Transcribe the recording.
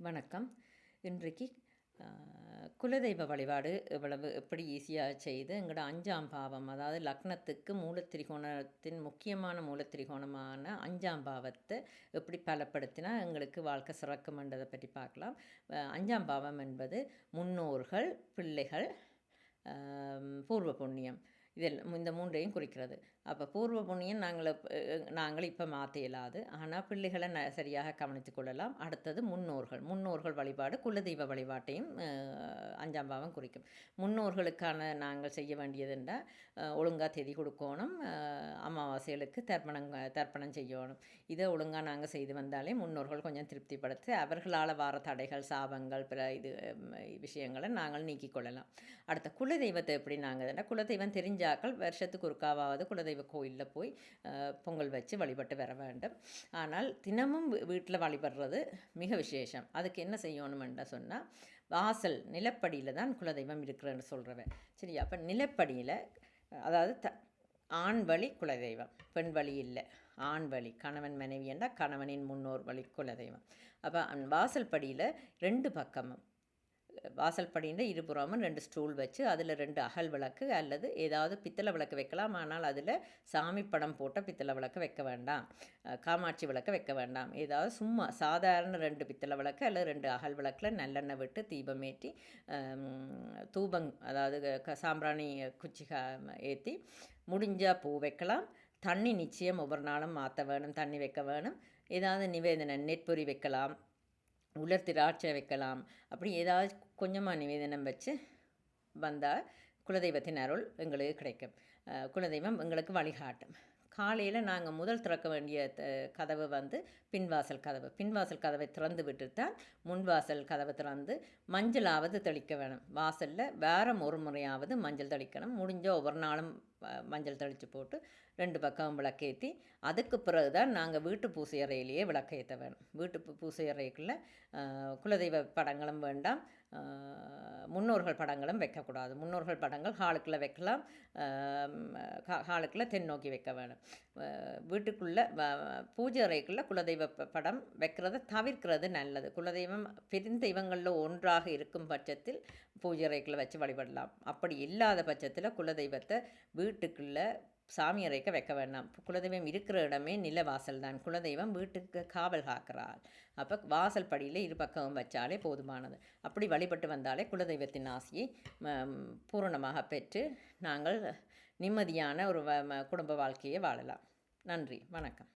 வணக்கம். இன்றைக்கு குலதெய்வ வழிபாடு இவ்வளவு எப்படி ஈஸியாக செய்து எங்களோட அஞ்சாம் பாவம் அதாவது லக்னத்துக்கு மூலத்திரிகோணத்தின் முக்கியமான மூலத்திரிகோணமான அஞ்சாம் பாவத்தை எப்படி பலப்படுத்தினா எங்களுக்கு வாழ்க்கை சிறக்குமன்றதை பற்றி பார்க்கலாம். அஞ்சாம் பாவம் என்பது முன்னோர்கள் பிள்ளைகள் பூர்வ புண்ணியம். இதில் இந்த மூன்றையும் குறிக்கிறது. அப்போ பூர்வ புண்ணியம் நாங்கள் நாங்கள் இப்போ மாற்ற இயலாது. ஆனால் பிள்ளைகளை ந சரியாக கவனித்து கொள்ளலாம். அடுத்தது முன்னோர்கள். முன்னோர்கள் வழிபாடு குலதெய்வ வழிபாட்டையும் அஞ்சாம் பாவம் குறிக்கும். முன்னோர்களுக்கான நாங்கள் செய்ய வேண்டியதுண்டா ஒழுங்காக தேதி கொடுக்கணும். அமாவாசைகளுக்கு தர்ப்பணம் தர்ப்பணம் செய்யணும். இதை ஒழுங்காக நாங்கள் செய்து வந்தாலே முன்னோர்கள் கொஞ்சம் திருப்திப்படுத்தி அவர்களால் வார தடைகள் சாபங்கள் பிற இது விஷயங்களை நாங்கள் நீக்கிக் கொள்ளலாம். அடுத்த குலதெய்வத்தை எப்படி நாங்கள் குலதெய்வம் தெரிஞ்ச தெரிஞ்சாக்கள் வருஷத்துக்கு ஒருக்காவது குலதெய்வ கோயிலில் போய் பொங்கல் வச்சு வழிபட்டு வர வேண்டும். ஆனால் தினமும் வீட்டில் வழிபடுறது மிக விசேஷம். அதுக்கு என்ன செய்யணுமென்ற சொன்னால் வாசல் நிலப்படியில் தான் குலதெய்வம் இருக்கிறேன்னு சொல்கிறவன் சரி அப்போ நிலப்படியில் அதாவது த ஆண் வழி குலதெய்வம் பெண் வழி இல்லை. ஆண் வழி கணவன் மனைவி என்றால் கணவனின் முன்னோர் வழி குலதெய்வம். அப்போ வாசல் படியில் ரெண்டு பக்கமும் வாசல் இருபுறமும் ரெண்டு ஸ்டூல் வச்சு அதில் ரெண்டு அகல் விளக்கு அல்லது ஏதாவது பித்தளை விளக்கு வைக்கலாம். ஆனால் அதில் சாமி படம் போட்ட பித்தளை விளக்கு வைக்க வேண்டாம். காமாட்சி விளக்கு வைக்க வேண்டாம். ஏதாவது சும்மா சாதாரண ரெண்டு பித்தளை விளக்கு அல்லது ரெண்டு அகல் விளக்கில் நல்லெண்ணெய் விட்டு தீபம் ஏற்றி தூபங் அதாவது சாம்பிராணி குச்சி ஏற்றி முடிஞ்சால் பூ வைக்கலாம். தண்ணி நிச்சயம் ஒவ்வொரு நாளும் மாற்ற வேணும் தண்ணி வைக்க வேணும். ஏதாவது நிவேதனை நெற்பொறி வைக்கலாம். உலர் திராட்சை வைக்கலாம். அப்படி ஏதாவது கொஞ்சமாக நிவேதனம் வச்சு வந்தால் குலதெய்வத்தின் அருள் எங்களுக்கு கிடைக்கும். குலதெய்வம் எங்களுக்கு வழிகாட்டும். காலையில் நாங்கள் முதல் திறக்க வேண்டிய கதவு வந்து பின்வாசல் கதவு. பின்வாசல் கதவை திறந்து விட்டு தான் முன்வாசல் கதவை திறந்து மஞ்சளாவது தெளிக்க வேணும். வாசலில் வாரம் ஒரு முறையாவது மஞ்சள் தெளிக்கணும். முடிஞ்ச ஒவ்வொரு நாளும் மஞ்சள் தெளித்து போட்டு ரெண்டு பக்கம் விளக்கேற்றி அதுக்கு பிறகு தான் நாங்கள் வீட்டு பூசை அறையிலேயே விளக்கேற்ற வேணும். வீட்டு பூசை அறைக்குள்ளே குலதெய்வ படங்களும் வேண்டாம். முன்னோர்கள் படங்களும் வைக்கக்கூடாது. முன்னோர்கள் படங்கள் ஹாலுக்குள்ளே வைக்கலாம். ஹாலுக்குள்ளே தென்னோக்கி வைக்க வேணும். வீட்டுக்குள்ளே பூஜை அறைக்குள்ளே குலதெய்வ படம் வைக்கிறத தவிர்க்கிறது நல்லது. குலதெய்வம் பெருந்தெய்வங்களில் ஒன்றாக இருக்கும் பட்சத்தில் பூஜை அறைக்குள்ளே வச்சு வழிபடலாம். அப்படி இல்லாத பட்சத்தில் குலதெய்வத்தை வீட்டுக்குள்ளே சாமி அறைக்க வைக்க வேண்டாம். குலதெய்வம் இருக்கிற இடமே நிலவாசல் தான். குலதெய்வம் வீட்டுக்கு காவல் காக்கிறாள். அப்போ வாசல் படியில் இரு பக்கமும் வச்சாலே போதுமானது. அப்படி வழிபட்டு வந்தாலே குலதெய்வத்தின் ஆசையை பூரணமாக பெற்று நாங்கள் நிம்மதியான ஒரு குடும்ப வாழ்க்கையை வாழலாம். நன்றி. வணக்கம்.